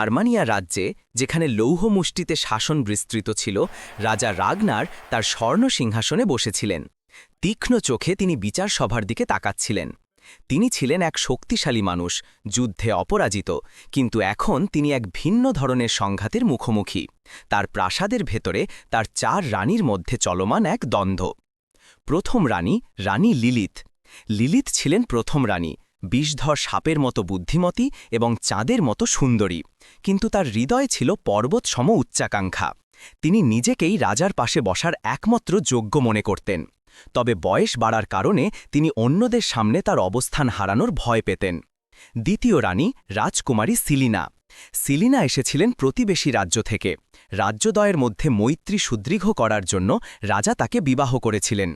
আর্মানিয়া রাজ্যে, যেখানে লৌহ মুষ্টিতে শাসন বিস্তৃত ছিল, রাজা রাগনার তার স্বর্ণ সিংহাসনে বসেছিলেন। তীক্ষ্ণ চোখে তিনি বিচার সভার দিকে তাকাচ্ছিলেন। তিনি ছিলেন এক শক্তিশালী মানুষ, যুদ্ধে অপরাজিত, কিন্তু এখন তিনি এক ভিন্ন ধরনের সংঘাতের মুখোমুখি। তার প্রাসাদের ভেতরে তার চার রানীর মধ্যে চলমান এক দ্বন্দ্ব। প্রথম রানী রানী লিলিত লিলিত ছিলেন প্রথম রানী বিষধর সাপের মতো বুদ্ধিমতী এবং চাঁদের মতো সুন্দরী। কিন্তু তার হৃদয় ছিল পর্বত সম উচ্চাকাঙ্ক্ষা। তিনি নিজেকেই রাজার পাশে বসার একমাত্র যোগ্য মনে করতেন। তবে বয়স বাড়ার কারণে তিনি অন্যদের সামনে তার অবস্থান হারানোর ভয় পেতেন। দ্বিতীয় রানী রাজকুমারী সিলিনা। সিলিনা এসেছিলেন প্রতিবেশী রাজ্য থেকে। রাজ্যদয়ের মধ্যে মৈত্রী সুদৃঢ় করার জন্য রাজা তাকে বিবাহ করেছিলেন।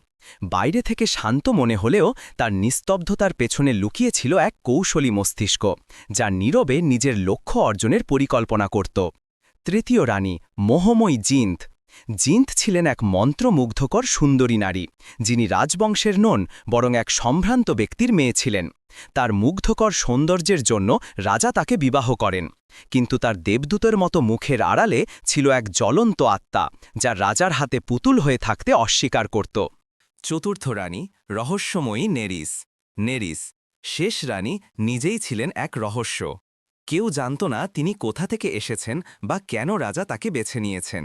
বাইরে থেকে শান্ত মনে হলেও তার নিস্তব্ধতার পেছনে লুকিয়েছিল এক কৌশলী মস্তিষ্ক, যা নীরবে নিজের লক্ষ্য অর্জনের পরিকল্পনা করত। তৃতীয় রানী, মোহময়ী জিন্থ জিন্থ ছিলেন এক মন্ত্রমুগ্ধকর সুন্দরী নারী, যিনি রাজবংশের নন, বরং এক সম্ভ্রান্ত ব্যক্তির মেয়ে ছিলেন। তার মুগ্ধকর সৌন্দর্যের জন্য রাজা তাকে বিবাহ করেন, কিন্তু তার দেবদূতের মতো মুখের আড়ালে ছিল এক জ্বলন্ত আত্মা, যা রাজার হাতে পুতুল হয়ে থাকতে অস্বীকার করত। চতুর্থ রানী রহস্যময়ী নেরিস। নেরিস, শেষ রানী নিজেই ছিলেন এক রহস্য। কেউ জানত না তিনি কোথা থেকে এসেছেন বা কেন রাজা তাকে বেছে নিয়েছেন।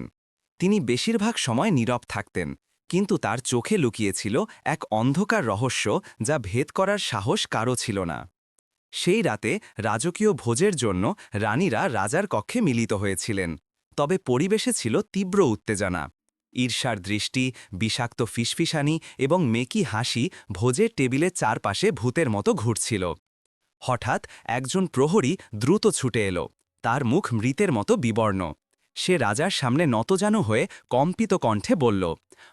তিনি বেশিরভাগ সময় নীরব থাকতেন, কিন্তু তার চোখে লুকিয়েছিল এক অন্ধকার রহস্য যা ভেদ করার সাহস কারও ছিল না। সেই রাতে রাজকীয় ভোজের জন্য রানীরা রাজার কক্ষে মিলিত হয়েছিলেন, তবে পরিবেশে ছিল তীব্র উত্তেজনা। ঈর্ষার দৃষ্টি, বিষাক্ত ফিসফিসানি এবং মেকি হাসি ভোজের টেবিলে চারপাশে ভূতের মতো ঘুরছিল। হঠাৎ একজন প্রহরী দ্রুত ছুটে এলো। তার মুখ মৃতের মতো বিবর্ণ। সে রাজার সামনে নতজানু হয়ে কম্পিত কণ্ঠে বলল,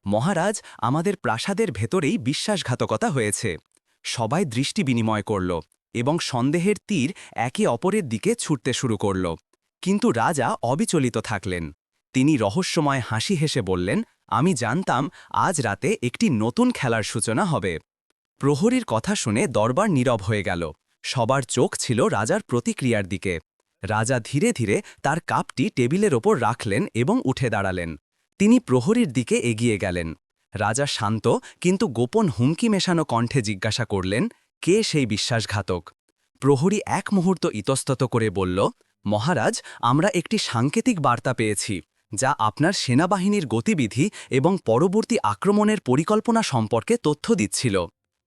মহারাজ, আমাদের প্রাসাদের ভেতরেই বিশ্বাসঘাতকতা হয়েছে। সবাই দৃষ্টি বিনিময় করল এবং সন্দেহের তীর একে অপরের দিকে ছুটতে শুরু করল। কিন্তু রাজা অবিচলিত থাকলেন। তিনি রহস্যময় হাসি হেসে বললেন, আমি জানতাম আজ রাতে একটি নতুন খেলার সূচনা হবে। প্রহরীর কথা শুনে দরবার নীরব হয়ে গেল। সবার চোখ ছিল রাজার প্রতিক্রিয়ার দিকে। রাজা ধীরে ধীরে তার কাপটি টেবিলের ওপর রাখলেন এবং উঠে দাঁড়ালেন। তিনি প্রহরীর দিকে এগিয়ে গেলেন। রাজা শান্ত কিন্তু গোপন হুমকি মেশানো কণ্ঠে জিজ্ঞাসা করলেন, কে সেই বিশ্বাসঘাতক? প্রহরী এক মুহূর্ত ইতস্তত করে বলল, মহারাজ, আমরা একটি সাংকেতিক বার্তা পেয়েছি। যা আপনার সেনাবাহিনীর গতিবিধি এবং পরবর্তী আক্রমণের পরিকল্পনা সম্পর্কে তথ্য দিচ্ছিল।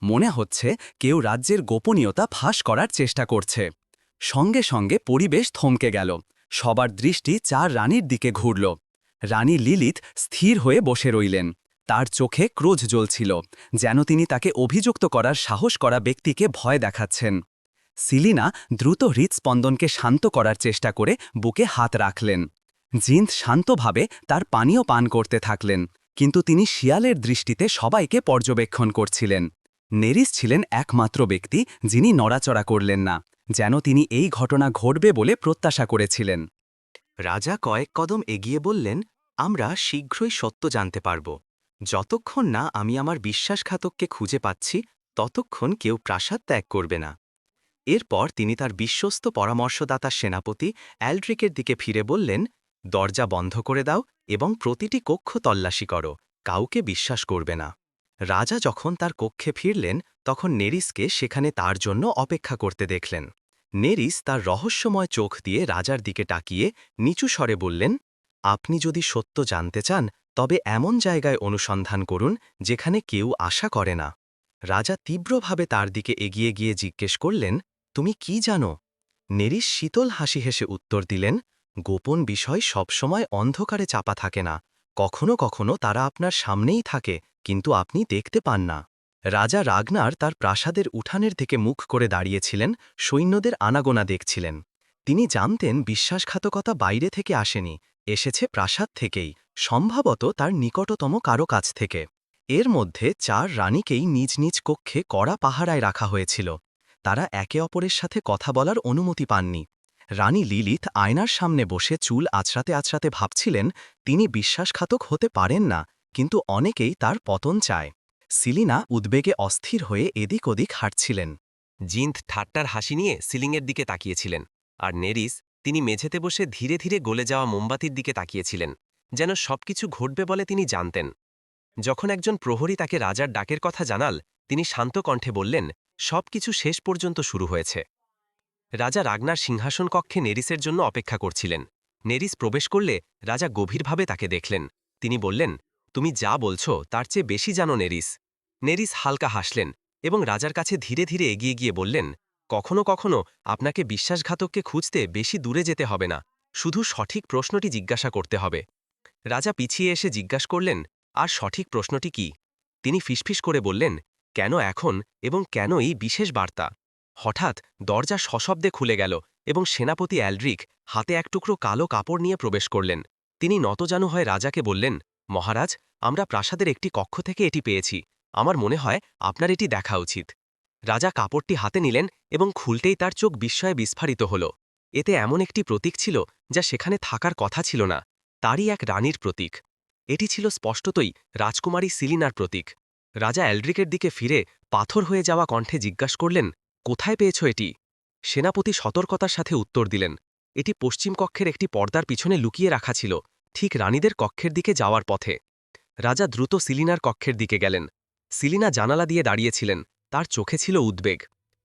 মনে হচ্ছে কেউ রাজ্যের গোপনীয়তা ফাঁস করার চেষ্টা করছে। সঙ্গে সঙ্গে পরিবেশ থমকে গেল। সবার দৃষ্টি চার রানীর দিকে ঘুরল। রানী লিলিত স্থির হয়ে বসে রইলেন। তার চোখে ক্রোধ জ্বলছিল, যেন তিনি তাকে অভিযুক্ত করার সাহস করা ব্যক্তিকে ভয় দেখাচ্ছেন। সিলিনা দ্রুত হৃৎস্পন্দনকে শান্ত করার চেষ্টা করে বুকে হাত রাখলেন। জিন্দ শান্তভাবে তার পানীয় পান করতে থাকলেন, কিন্তু তিনি শিয়ালের দৃষ্টিতে সবাইকে পর্যবেক্ষণ করছিলেন। নেরিস ছিলেন একমাত্র ব্যক্তি যিনি নড়াচড়া করলেন না, যেন তিনি এই ঘটনা ঘটবে বলে প্রত্যাশা করেছিলেন। রাজা কয়েক কদম এগিয়ে বললেন, আমরা শীঘ্রই সত্য জানতে পারব। যতক্ষণ না আমি আমার বিশ্বাসঘাতককে খুঁজে পাচ্ছি, ততক্ষণ কেউ প্রাসাদ ত্যাগ করবে না। এরপর তিনি তার বিশ্বস্ত পরামর্শদাতা সেনাপতি অ্যালড্রিকের দিকে ফিরে বললেন দরজা বন্ধ করে দাও এবং প্রতিটি কক্ষ তল্লাশি করো, কাউকে বিশ্বাস করবে না। রাজা যখন তার কক্ষে ফিরলেন, তখন নেরিসকে সেখানে তার জন্য অপেক্ষা করতে দেখলেন। নেরিস তার রহস্যময় চোখ দিয়ে রাজার দিকে তাকিয়ে নিচু স্বরে বললেন, আপনি যদি সত্য জানতে চান, তবে এমন জায়গায় অনুসন্ধান করুন যেখানে কেউ আশা করে না। রাজা তীব্রভাবে তার দিকে এগিয়ে গিয়ে জিজ্ঞেস করলেন, তুমি কি জানো? নেরিস শীতল হাসি হেসে উত্তর দিলেন গোপন বিষয় সবসময় অন্ধকারে চাপা থাকে না। কখনো কখনো তারা আপনার সামনেই থাকে, কিন্তু আপনি দেখতে পান না। রাজা রাগনার তার প্রাসাদের উঠানের থেকে মুখ করে দাঁড়িয়েছিলেন, সৈন্যদের আনাগোনা দেখছিলেন। তিনি জানতেন বিশ্বাসঘাতকতা বাইরে থেকে আসেনি, এসেছে প্রাসাদ থেকেই, সম্ভবত তার নিকটতম কারও কাছ থেকে। এর মধ্যে চার রানীকেই নিজ নিজ কক্ষে কড়া পাহারায় রাখা হয়েছিল। তারা একে অপরের সাথে কথা বলার অনুমতি পাননি। রানী লিলিথ আয়নার সামনে বসে চুল আছড়াতে আছড়াতে ভাবছিলেন, তিনি বিশ্বাসঘাতক হতে পারেন না, কিন্তু অনেকেই তার পতন চায়। সিলিনা উদ্বেগে অস্থির হয়ে এদিক ওদিক হাঁটছিলেন। জিন্থ ঠাট্টার হাসি নিয়ে সিলিংয়ের দিকে তাকিয়েছিলেন, আর নেরিস তিনি মেঝেতে বসে ধীরে ধীরে গলে যাওয়া মোমবাতির দিকে তাকিয়েছিলেন, যেন সবকিছু ঘটবে বলে তিনি জানতেন। যখন একজন প্রহরী তাকে রাজার ডাকের কথা জানাল, তিনি শান্ত কণ্ঠে বললেন, সবকিছু শেষ পর্যন্ত শুরু হয়েছে। রাজা রাগনার সিংহাসন কক্ষে নেরিসের জন্য অপেক্ষা করছিলেন। নেরিস প্রবেশ করলে রাজা গভীরভাবে তাকে দেখলেন। তিনি বললেন, তুমি যা বলছ, তার চেয়ে বেশি জানো নেরিস। নেরিস হালকা হাসলেন এবং রাজার কাছে ধীরে ধীরে এগিয়ে গিয়ে বললেন, কখনো কখনো আপনাকে বিশ্বাসঘাতককে খুঁজতে বেশি দূরে যেতে হবে না। শুধু সঠিক প্রশ্নটি জিজ্ঞাসা করতে হবে। রাজা পিছিয়ে এসে জিজ্ঞাসা করলেন, আর সঠিক প্রশ্নটি কি? তিনি ফিসফিস করে বললেন, কেন এখন এবং কেন এই বিশেষ বার্তা? হঠাৎ দরজা সশব্দে খুলে গেল এবং সেনাপতি অ্যালড্রিক হাতে এক টুকরো কালো কাপড় নিয়ে প্রবেশ করলেন। তিনি নতজানু হয়ে রাজাকে বললেন, মহারাজ, আমরা প্রাসাদের একটি কক্ষ থেকে এটি পেয়েছি। আমার মনে হয় আপনার এটি দেখা উচিত। রাজা কাপড়টি হাতে নিলেন এবং খুলতেই তার চোখ বিস্ময়ে বিস্ফারিত হল। এতে এমন একটি প্রতীক ছিল যা সেখানে থাকার কথা ছিল না। তারই এক রানীর প্রতীক। এটি ছিল স্পষ্টতই রাজকুমারী সিলিনার প্রতীক। রাজা অ্যালড্রিকের দিকে ফিরে পাথর হয়ে যাওয়া কণ্ঠে জিজ্ঞাসা করলেন কোথায় পেয়েছ এটি? সেনাপতি সতর্কতার সাথে উত্তর দিলেন, এটি পশ্চিম কক্ষের একটি পর্দার পিছনে লুকিয়ে রাখা ছিল, ঠিক রানীদের কক্ষের দিকে যাওয়ার পথে। রাজা দ্রুত সিলিনার কক্ষের দিকে গেলেন। সিলিনা জানালা দিয়ে দাঁড়িয়েছিলেন, তার চোখে ছিল উদ্বেগ।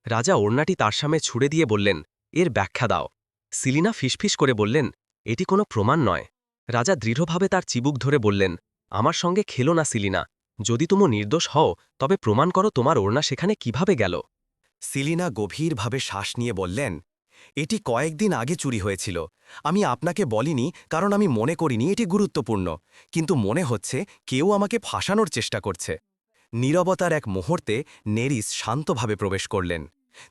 রাজা ওড়নাটি তার সামনে ছুড়ে দিয়ে বললেন, এর ব্যাখ্যা দাও। সিলিনা ফিসফিস করে বললেন, এটি কোনো প্রমাণ নয়। রাজা দৃঢ়ভাবে তার চিবুক ধরে বললেন, আমার সঙ্গে খেলো না সিলিনা। যদি তুমি নির্দোষ হও, তবে প্রমাণ করো তোমার ওড়না সেখানে কীভাবে গেল। সিলিনা গভীরভাবে শ্বাস নিয়ে বললেন, এটি কয়েকদিন আগে চুরি হয়েছিল। আমি আপনাকে বলিনি, কারণ আমি মনে করিনি এটি গুরুত্বপূর্ণ। কিন্তু মনে হচ্ছে কেউ আমাকে ফাঁসানোর চেষ্টা করছে। নীরবতার এক মুহূর্তে নেরিস শান্তভাবে প্রবেশ করলেন।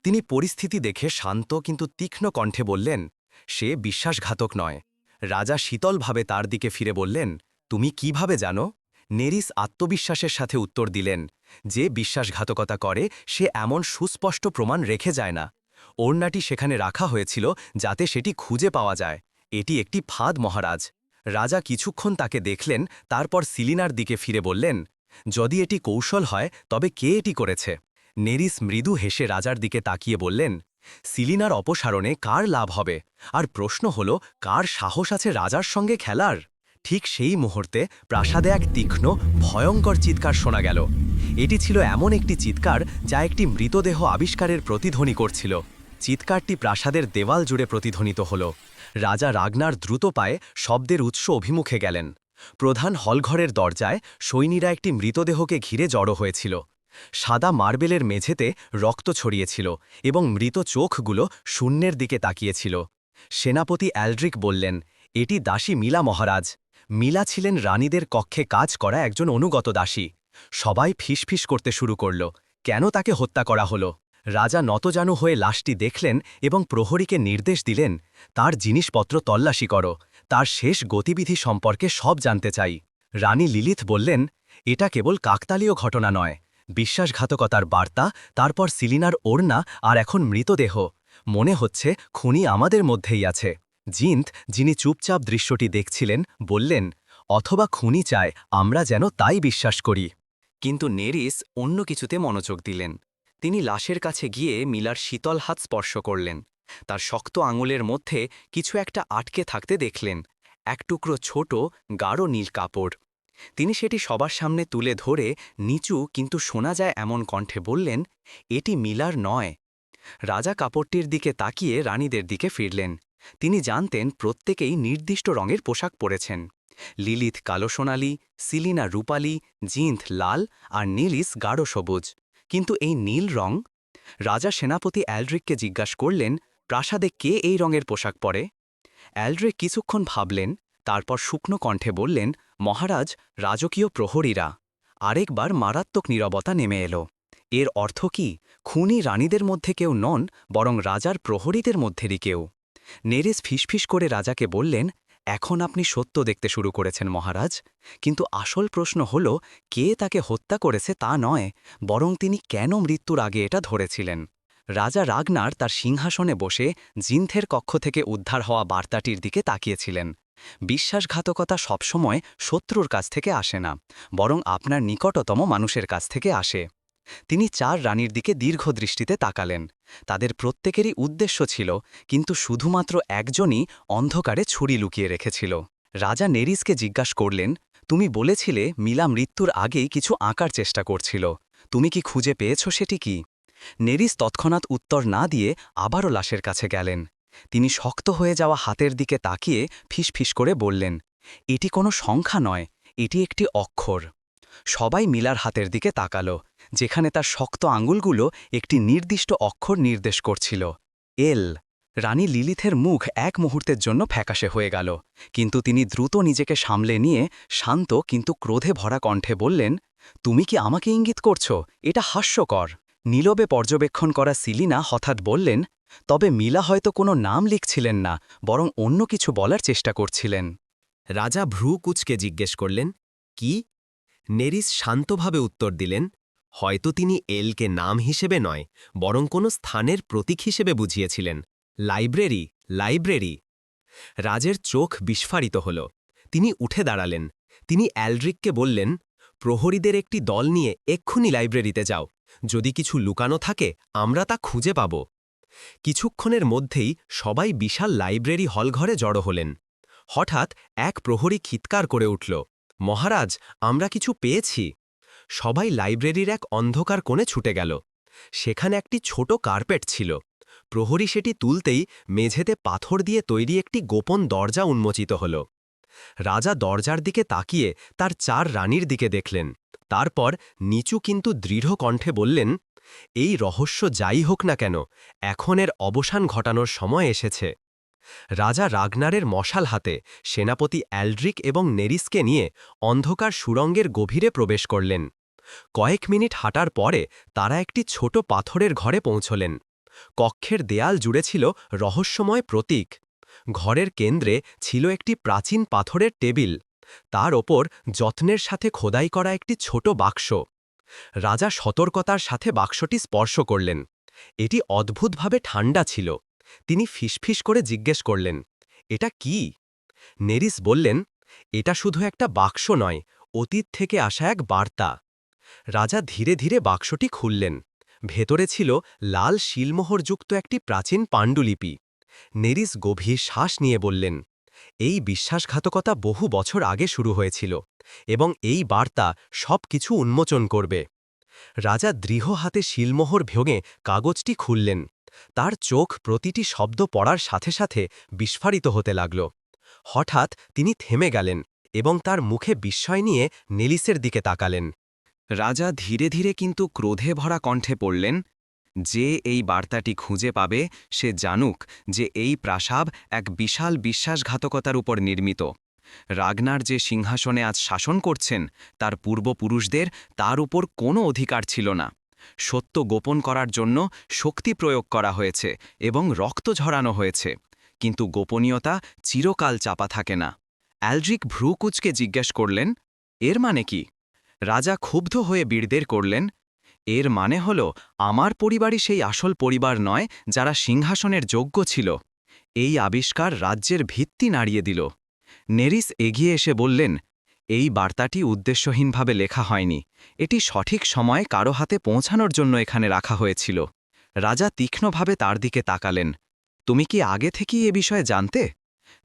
তিনি পরিস্থিতি দেখে শান্ত কিন্তু তীক্ষ্ণ কণ্ঠে বললেন, সে বিশ্বাসঘাতক নয়। রাজা শীতলভাবে তার দিকে ফিরে বললেন, তুমি কীভাবে জানো? নেরিস আত্মবিশ্বাসের সাথে উত্তর দিলেন যে বিশ্বাসঘাতকতা করে, সে এমন সুস্পষ্ট প্রমাণ রেখে যায় না। ওড়নাটি সেখানে রাখা হয়েছিল যাতে সেটি খুঁজে পাওয়া যায়। এটি একটি ফাঁদ, মহারাজ। রাজা কিছুক্ষণ তাকে দেখলেন, তারপর সিলিনার দিকে ফিরে বললেন, যদি এটি কৌশল হয়, তবে কে এটি করেছে? নেরিস মৃদু হেসে রাজার দিকে তাকিয়ে বললেন, সিলিনার অপসারণে কার লাভ হবে? আর প্রশ্ন হল, কার সাহস আছে রাজার সঙ্গে খেলার? ঠিক সেই মুহূর্তে প্রাসাদে এক তীক্ষ্ণ, ভয়ঙ্কর চিৎকার শোনা গেল। এটি ছিল এমন একটি চিৎকার যা একটি মৃতদেহ আবিষ্কারের প্রতিধ্বনি করছিল। চিৎকারটি প্রাসাদের দেওয়াল জুড়ে প্রতিধ্বনিত হল। রাজা রাগনার দ্রুত পায়ে শব্দের উৎস অভিমুখে গেলেন। প্রধান হলঘরের দরজায় সৈনীরা একটি মৃতদেহকে ঘিরে জড়ো হয়েছিল। সাদা মার্বেলের মেঝেতে রক্ত ছড়িয়েছিল এবং মৃত চোখগুলো শূন্যের দিকে তাকিয়েছিল। সেনাপতি অ্যালড্রিক বললেন, এটি দাসী মিলা মহারাজ। মিলা ছিলেন রানীদের কক্ষে কাজ করা একজন অনুগত দাসী। সবাই ফিসফিস করতে শুরু করল। কেন তাকে হত্যা করা হলো? রাজা নতজানু হয়ে লাশটি দেখলেন এবং প্রহরীকে নির্দেশ দিলেন, তার জিনিসপত্র তল্লাশি করো। তার শেষ গতিবিধি সম্পর্কে সব জানতে চাই। রানী লিলিথ বললেন, এটা কেবল কাকতালীয় ঘটনা নয়। বিশ্বাসঘাতকতার বার্তা, তারপর সিলিনার ওড়না আর এখন মৃতদেহ। মনে হচ্ছে খুনি আমাদের মধ্যেই আছে। জিন্থ যিনি চুপচাপ দৃশ্যটি দেখছিলেন, বললেন, অথবা খুনি চায়, আমরা যেন তাই বিশ্বাস করি। কিন্তু নেরিস অন্য কিছুতে মনোযোগ দিলেন। তিনি লাশের কাছে গিয়ে মিলার শীতল হাত স্পর্শ করলেন। তার শক্ত আঙুলের মধ্যে কিছু একটা আটকে থাকতে দেখলেন। এক টুকরো ছোট, গাঢ় নীল কাপড়। তিনি সেটি সবার সামনে তুলে ধরে নিচু কিন্তু শোনা যায় এমন কণ্ঠে বললেন, এটি মিলার নয়। রাজা কাপড়টির দিকে তাকিয়ে রানীদের দিকে ফিরলেন। তিনি জানতেন প্রত্যেকেই নির্দিষ্ট রঙের পোশাক পরেছেন। লিলিথ কালো সোনালি, সিলিনা রূপালি, জিন্থ লাল আর নীলিস গাঢ় সবুজ। কিন্তু এই নীল রং? রাজা সেনাপতি অ্যালড্রিককে জিজ্ঞাসা করলেন, প্রাসাদে কে এই রঙের পোশাক পরে? অ্যালড্রিক কিছুক্ষণ ভাবলেন, তারপর শুকনো কণ্ঠে বললেন, মহারাজ, রাজকীয় প্রহরীরা। আরেকবার মারাত্মক নীরবতা নেমে এলো। এর অর্থ কি? খুনি রানীদের মধ্যে কেউ নন, বরং রাজার প্রহরীদের মধ্যেরই কেউ। নেরেস ফিসফিস করে রাজাকে বললেন, এখন আপনি সত্য দেখতে শুরু করেছেন মহারাজ। কিন্তু আসল প্রশ্ন হল, কে তাকে হত্যা করেছে তা নয়, বরং তিনি কেন মৃত্যুর আগে এটা ধরেছিলেন? রাজা রাগনার তার সিংহাসনে বসে জিন্থের কক্ষ থেকে উদ্ধার হওয়া বার্তাটির দিকে তাকিয়েছিলেন। বিশ্বাসঘাতকতা সবসময় শত্রুর কাছ থেকে আসে না, বরং আপনার নিকটতম মানুষের কাছ থেকে আসে। তিনি চার রানীর দিকে দীর্ঘ দৃষ্টিতে তাকালেন। তাদের প্রত্যেকেরই উদ্দেশ্য ছিল, কিন্তু শুধুমাত্র একজনই অন্ধকারে ছুরি লুকিয়ে রেখেছিল। রাজা নেরিসকে জিজ্ঞাসা করলেন, তুমি বলেছিলে মিলা মৃত্যুর আগেই কিছু আঁকার চেষ্টা করছিল। তুমি কি খুঁজে পেয়েছ সেটি কি? নেরিস তৎক্ষণাৎ উত্তর না দিয়ে আবারও লাশের কাছে গেলেন। তিনি শক্ত হয়ে যাওয়া হাতের দিকে তাকিয়ে ফিসফিস করে বললেন, এটি কোনো সংখ্যা নয়, এটি একটি অক্ষর। সবাই মিলার হাতের দিকে তাকালো। যেখানে তার শক্ত আঙুলগুলো একটি নির্দিষ্ট অক্ষর নির্দেশ করছিল। এল। রানী লিলিথের মুখ এক মুহূর্তের জন্য ফ্যাকাশে হয়ে গেল। কিন্তু তিনি দ্রুত নিজেকে সামলে নিয়ে শান্ত কিন্তু ক্রোধে ভরা কণ্ঠে বললেন, তুমি কি আমাকে ইঙ্গিত করছ? এটা হাস্যকর। নীলবে পর্যবেক্ষণ করা সিলিনা হঠাৎ বললেন, তবে মিলা হয়তো কোনো নাম লিখছিলেন না, বরং অন্য কিছু বলার চেষ্টা করছিলেন। রাজা ভ্রু কুচকে জিজ্ঞেস করলেন, কি? নেরিস শান্তভাবে উত্তর দিলেন হয়তো তিনি এলকে নাম হিসেবে নয়, বরং কোনো স্থানের প্রতীক হিসেবে বুঝিয়েছিলেন। Library library. রাজের চোখ বিস্ফারিত হল। তিনি উঠে দাঁড়ালেন। তিনি অ্যালড্রিককে বললেন, প্রহরীদের একটি দল নিয়ে এক্ষুনি লাইব্রেরিতে যাও। যদি কিছু লুকানো থাকে, আমরা তা খুঁজে পাব। কিছুক্ষণের মধ্যেই সবাই বিশাল লাইব্রেরি হলঘরে জড়ো হলেন। হঠাৎ এক প্রহরী খিৎকার করে উঠল, মহারাজ, আমরা কিছু পেয়েছি। সবাই লাইব্রেরির এক অন্ধকার কোণে ছুটে গেল। সেখানে একটি ছোট কার্পেট ছিল। প্রহরী সেটি তুলতেই মেঝেতে পাথর দিয়ে তৈরি একটি গোপন দরজা উন্মোচিত হল। রাজা দরজার দিকে তাকিয়ে তার চার রানীর দিকে দেখলেন। তারপর নিচু কিন্তু দৃঢ় কণ্ঠে বললেন, এই রহস্য যাই হোক না কেন, এখন এর অবসান ঘটানোর সময় এসেছে। রাজা রাগনারের মশাল হাতে সেনাপতি অ্যালড্রিক এবং নেরিসকে নিয়ে অন্ধকার সুরঙ্গের গভীরে প্রবেশ করলেন। কয়েক মিনিট হাঁটার পরে তারা একটি ছোট পাথরের ঘরে পৌঁছলেন। কক্ষের দেয়াল জুড়ে ছিল রহস্যময় প্রতীক। ঘরের কেন্দ্রে ছিল একটি প্রাচীন পাথরের টেবিল। তার ওপর যত্নের সাথে খোদাই করা একটি ছোট বাক্স। রাজা সতর্কতার সাথে বাক্সটি স্পর্শ করলেন। এটি অদ্ভুতভাবে ঠান্ডা ছিল। তিনি ফিসফিস করে জিজ্ঞেস করলেন, এটা কি? নেরিস বললেন, এটা শুধু একটা বাক্স নয়, অতীত থেকে আসা এক বার্তা। রাজা ধীরে ধীরে বাক্সটি খুললেন। ভেতরে ছিল লাল শিলমোহরযুক্ত একটি প্রাচীন পাণ্ডুলিপি। নেরিস গভীর শ্বাস নিয়ে বললেন, এই বিশ্বাসঘাতকতা বহু বছর আগে শুরু হয়েছিল এবং এই বার্তা সব কিছু উন্মোচন করবে। রাজা দৃঢ় হাতে শিলমোহর ভেঙে কাগজটি খুললেন। তার চোখ প্রতিটি শব্দ পড়ার সাথে সাথে বিস্ফারিত হতে লাগল। হঠাৎ তিনি থেমে গেলেন এবং তার মুখে বিস্ময় নিয়ে নেলিসের দিকে তাকালেন। রাজা ধীরে ধীরে কিন্তু ক্রোধে ভরা কণ্ঠে পড়লেন, যে এই বার্তাটি খুঁজে পাবে, সে জানুক যে এই প্রাসাব এক বিশাল বিশ্বাসঘাতকতার উপর নির্মিত। রাগনার যে সিংহাসনে আজ শাসন করছেন, তার পূর্বপুরুষদের তার উপর কোনো অধিকার ছিল না। সত্য গোপন করার জন্য শক্তি প্রয়োগ করা হয়েছে এবং রক্ত ঝরানো হয়েছে, কিন্তু গোপনীয়তা চিরকাল চাপা থাকে না। অ্যালড্রিক ভ্রুকুচকে জিজ্ঞেস করলেন, এর মানে কি? রাজা ক্ষুব্ধ হয়ে বিড়দের করলেন, এর মানে হল আমার পরিবারই সেই আসল পরিবার নয় যারা সিংহাসনের যোগ্য ছিল। এই আবিষ্কার রাজ্যের ভিত্তি নাড়িয়ে দিল। নেরিস এগিয়ে এসে বললেন, এই বার্তাটি উদ্দেশ্যহীনভাবে লেখা হয়নি। এটি সঠিক সময়ে কারও হাতে পৌঁছানোর জন্য এখানে রাখা হয়েছিল। রাজা তীক্ষ্ণভাবে তার দিকে তাকালেন, তুমি কি আগে থেকেই এ বিষয়ে জানতে?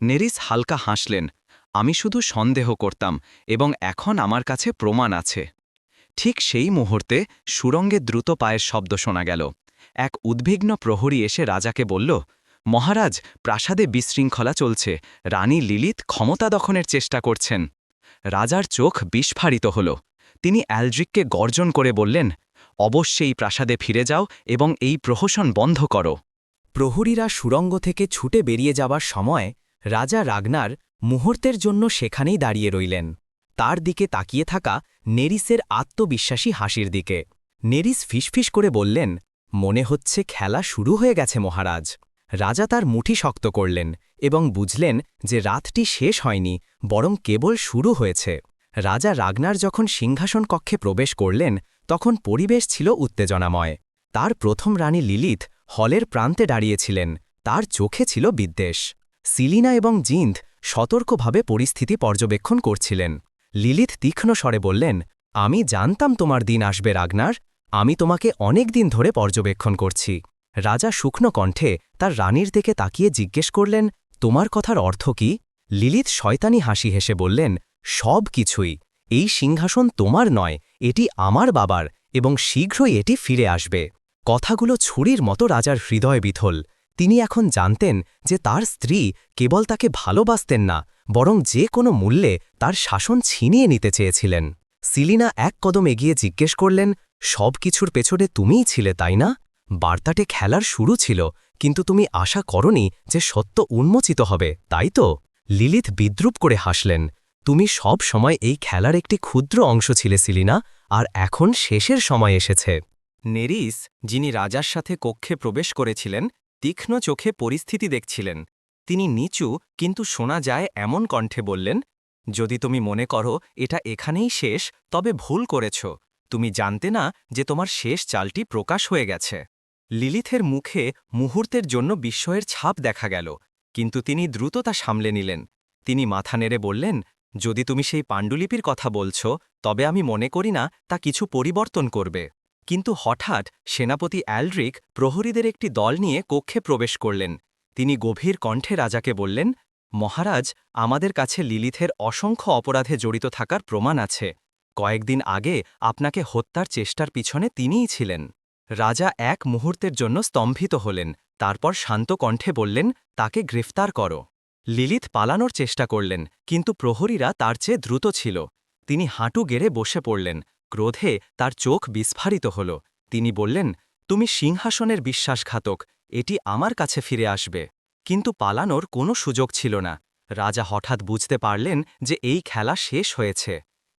নেরিস হালকা হাসলেন আমি শুধু সন্দেহ করতাম এবং এখন আমার কাছে প্রমাণ আছে। ঠিক সেই মুহূর্তে সুরঙ্গে দ্রুত পায়ের শব্দ শোনা গেল। এক উদ্বিগ্ন প্রহরী এসে রাজাকে বলল, মহারাজ, প্রাসাদে বিশৃঙ্খলা চলছে। রানী লিলিত ক্ষমতা দখনের চেষ্টা করছেন। রাজার চোখ বিস্ফারিত হল। তিনি অ্যালড্রিককে গর্জন করে বললেন, অবশ্যই প্রাসাদে ফিরে যাও এবং এই প্রহসন বন্ধ করো। প্রহরীরা সুরঙ্গ থেকে ছুটে বেরিয়ে যাবার সময় রাজা রাগনার মুহূর্তের জন্য সেখানেই দাঁড়িয়ে রইলেন। তার দিকে তাকিয়ে থাকা নেরিসের আত্মবিশ্বাসী হাসির দিকে। নেরিস ফিসফিস করে বললেন, মনে হচ্ছে খেলা শুরু হয়ে গেছে মহারাজ। রাজা তার মুঠি শক্ত করলেন এবং বুঝলেন যে রাতটি শেষ হয়নি, বরং কেবল শুরু হয়েছে। রাজা রাগনার যখন সিংহাসন কক্ষে প্রবেশ করলেন, তখন পরিবেশ ছিল উত্তেজনাময়। তার প্রথম রানী লিলিথ হলের প্রান্তে দাঁড়িয়েছিলেন, তার চোখে ছিল বিদ্বেষ। সিলিনা এবং জিন্দ সতর্কভাবে পরিস্থিতি পর্যবেক্ষণ করছিলেন। লিলিথ তীক্ষ্ণ স্বরে বললেন, আমি জানতাম তোমার দিন আসবে, রাগনার। আমি তোমাকে অনেক দিন ধরে পর্যবেক্ষণ করছি। রাজা শুকনো কণ্ঠে তার রানীর দিকে তাকিয়ে জিজ্ঞেস করলেন, তোমার কথার অর্থ কি? লিলিত শয়তানি হাসি হেসে বললেন, সব কিছুই। এই সিংহাসন তোমার নয়, এটি আমার বাবার, এবং শীঘ্রই এটি ফিরে আসবে। কথাগুলো ছুরির মতো রাজার হৃদয় বিথল। তিনি এখন জানতেন যে তার স্ত্রী কেবল তাকে ভালোবাসতেন না, বরং যে কোনো মূল্যে তার শাসন ছিনিয়ে নিতে চেয়েছিলেন। সিলিনা এক কদম এগিয়ে জিজ্ঞেস করলেন, সব কিছুর পেছনে তুমিই ছিলে, তাই না? বার্তাটে খেলার শুরু ছিল, কিন্তু তুমি আশা করনি যে সত্য উন্মোচিত হবে, তাই তো? লিলিথ বিদ্রুপ করে হাসলেন, তুমি সব সময় এই খেলার একটি ক্ষুদ্র অংশ ছিলে, সিলিনা, আর এখন শেষের সময় এসেছে। নেরিস, যিনি রাজার সাথে কক্ষে প্রবেশ করেছিলেন তীক্ষ্ণ চোখে পরিস্থিতি দেখছিলেন। তিনি নিচু, কিন্তু শোনা যায় এমন কণ্ঠে বললেন, যদি তুমি মনে করো এটা এখানেই শেষ, তবে ভুল করেছ। তুমি জানতে না যে তোমার শেষ চালটি প্রকাশ হয়ে গেছে। লিলিথের মুখে মুহূর্তের জন্য বিস্ময়ের ছাপ দেখা গেল, কিন্তু তিনি দ্রুত তা সামলে নিলেন। তিনি মাথা নেড়ে বললেন, যদি তুমি সেই পাণ্ডুলিপির কথা বলছ, তবে আমি মনে করি না তা কিছু পরিবর্তন করবে। কিন্তু হঠাৎ সেনাপতি অ্যালড্রিক প্রহরীদের একটি দল নিয়ে কক্ষে প্রবেশ করলেন। তিনি গভীর কণ্ঠে রাজাকে বললেন, মহারাজ, আমাদের কাছে লিলিথের অসংখ্য অপরাধে জড়িত থাকার প্রমাণ আছে। কয়েকদিন আগে আপনাকে হত্যার চেষ্টার পিছনে তিনিই ছিলেন। রাজা এক মুহূর্তের জন্য স্তম্ভিত হলেন, তারপর শান্ত কণ্ঠে বললেন, তাকে গ্রেফতার করো। লিলিথ পালানোর চেষ্টা করলেন, কিন্তু প্রহরীরা তার চেয়ে দ্রুত ছিল। তিনি হাঁটু গেড়ে বসে পড়লেন ক্রোধে তার চোখ বিস্ফারিত হল। তিনি বললেন, তুমি সিংহাসনের বিশ্বাসঘাতক, এটি আমার কাছে ফিরে আসবে। কিন্তু পালানোর কোনো সুযোগ ছিল না। রাজা হঠাৎ বুঝতে পারলেন যে এই খেলা শেষ হয়েছে।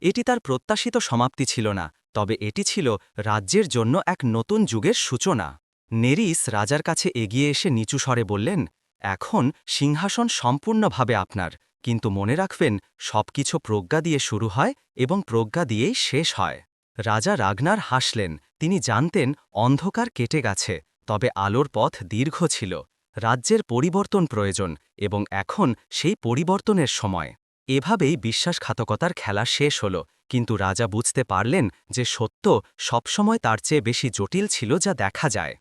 এটি তার প্রত্যাশিত সমাপ্তি ছিল না, তবে এটি ছিল রাজ্যের জন্য এক নতুন যুগের সূচনা। নেরিস রাজার কাছে এগিয়ে এসে নিচু স্বরে বললেন, এখন সিংহাসন সম্পূর্ণভাবে আপনার। কিন্তু মনে রাখবেন, সবকিছু প্রজ্ঞা দিয়ে শুরু হয় এবং প্রজ্ঞা দিয়েই শেষ হয়। রাজা রাগনার হাসলেন, তিনি জানতেন অন্ধকার কেটে গেছে, তবে আলোর পথ দীর্ঘ ছিল, রাজ্যের পরিবর্তন প্রয়োজন এবং এখন সেই পরিবর্তনের সময়। এভাবেই বিশ্বাসঘাতকতার খেলা শেষ হল, কিন্তু রাজা বুঝতে পারলেন যে সত্য সবসময় তার চেয়ে বেশি জটিল ছিল যা দেখা যায়।